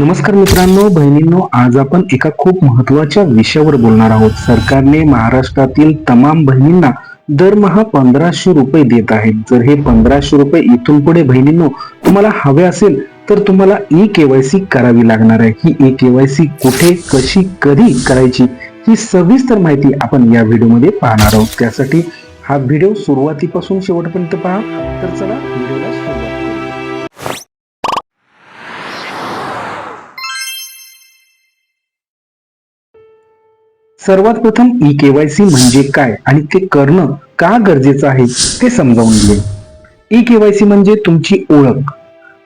नमस्कार मित्रांनो बहिणींनो आज आपण एका खूप महत्त्वाच्या विषयावर बोलणार आहोत. सरकारने महाराष्ट्रातील तमाम बहिणींना दरमहा पंधराशे रुपये देत आहेत. जर हे पंधराशे रुपये इथून पुढे बहिणींनो तुम्हाला हवे असेल तर तुम्हाला ई केवायसी करावी लागणार आहे. ही ई केवायसी कुठे कशी कधी करायची ही सविस्तर माहिती आपण या व्हिडिओमध्ये पाहणार आहोत. त्यासाठी हा व्हिडिओ सुरुवातीपासून शेवटपर्यंत पहा. तर चला व्हिडिओला सुरुवात सर्वात प्रथम ई केवायसी म्हणजे काय आणि ते करणं का गरजेचं आहे ते समजावून घेऊ ई केवायसी म्हणजे तुमची ओळख.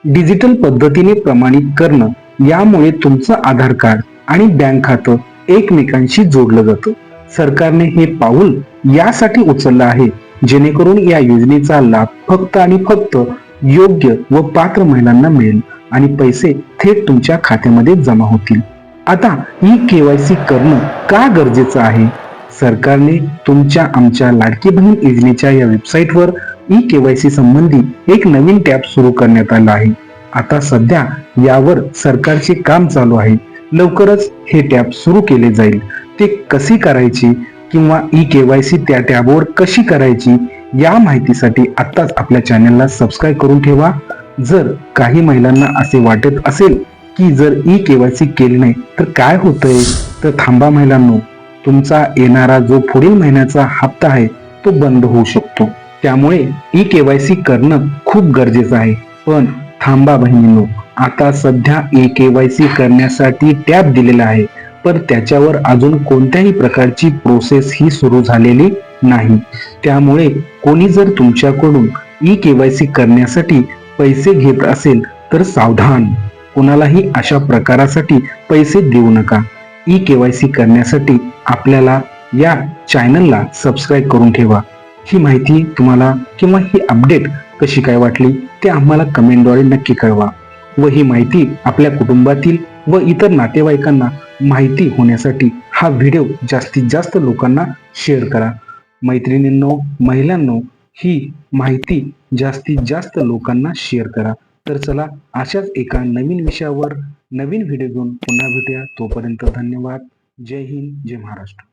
डिजिटल पद्धतीने प्रमाणित करणं यामुळे तुमचं आधार कार्ड आणि बँक खातं एकमेकांशी जोडलं जातं. सरकारने हे पाऊल यासाठी उचललं आहे जेणेकरून या योजनेचा लाभ फक्त आणि फक्त योग्य व पात्र महिलांना मिळेल आणि पैसे थेट तुमच्या खात्यामध्ये जमा होतील. आता ई केवायसी करणं का गरजेचं आहे? सरकारने तुमच्या आमच्या लाडकी बहीण योजनेच्या या वेबसाईटवर ई के वाय सी संबंधी एक नवीन टॅब सुरू करण्यात आला आहे. आता सध्या यावर सरकारचे काम चालू आहे. लवकरच हे टॅब सुरू केले जाईल. ते कशी करायची किंवा ई के वाय सी त्या टॅबवर कशी करायची या माहितीसाठी आत्ताच आपल्या चॅनलला सबस्क्राईब करून ठेवा. जर काही महिलांना असे वाटत असेल की जर ई केवायसी केली नाही तर काय होतंय? तर थांबा महिलांनो तुमचा येणारा जो पुढील महिन्याचा हप्ता आहे तो बंद होऊ शकतो. त्यामुळे ई केवायसी करणं खूप गरजेचं आहे. पण थांबा बहिणींनो आता सध्या ई केवायसी करण्यासाठी टॅब दिलेला आहे पण त्याच्यावर अजून कोणत्याही प्रकारची प्रोसेस ही सुरू झालेली नाही. त्यामुळे कोणी जर तुमच्याकडून ई केवायसी करण्यासाठी पैसे घेत असेल तर सावधान. कोणालाही अशा प्रकारासाठी पैसे देऊ नका. ई केवायसी करण्यासाठी आपल्याला या चॅनलला सबस्क्राईब करून ठेवा. ही माहिती तुम्हाला किंवा ही अपडेट कशी काय वाटली ते आम्हाला कमेंटद्वारे नक्की कळवा व ही माहिती आपल्या कुटुंबातील व इतर नातेवाईकांना माहिती होण्यासाठी हा व्हिडिओ जास्तीत जास्त लोकांना शेअर करा. मैत्रिणींनो महिलांनो ही माहिती जास्तीत जास्त लोकांना शेअर करा. तर चला अशाच एका नवीन विषयावर नवीन व्हिडिओ घेऊन पुन्हा भेटूया. तोपर्यंत धन्यवाद. जय हिंद जय महाराष्ट्र.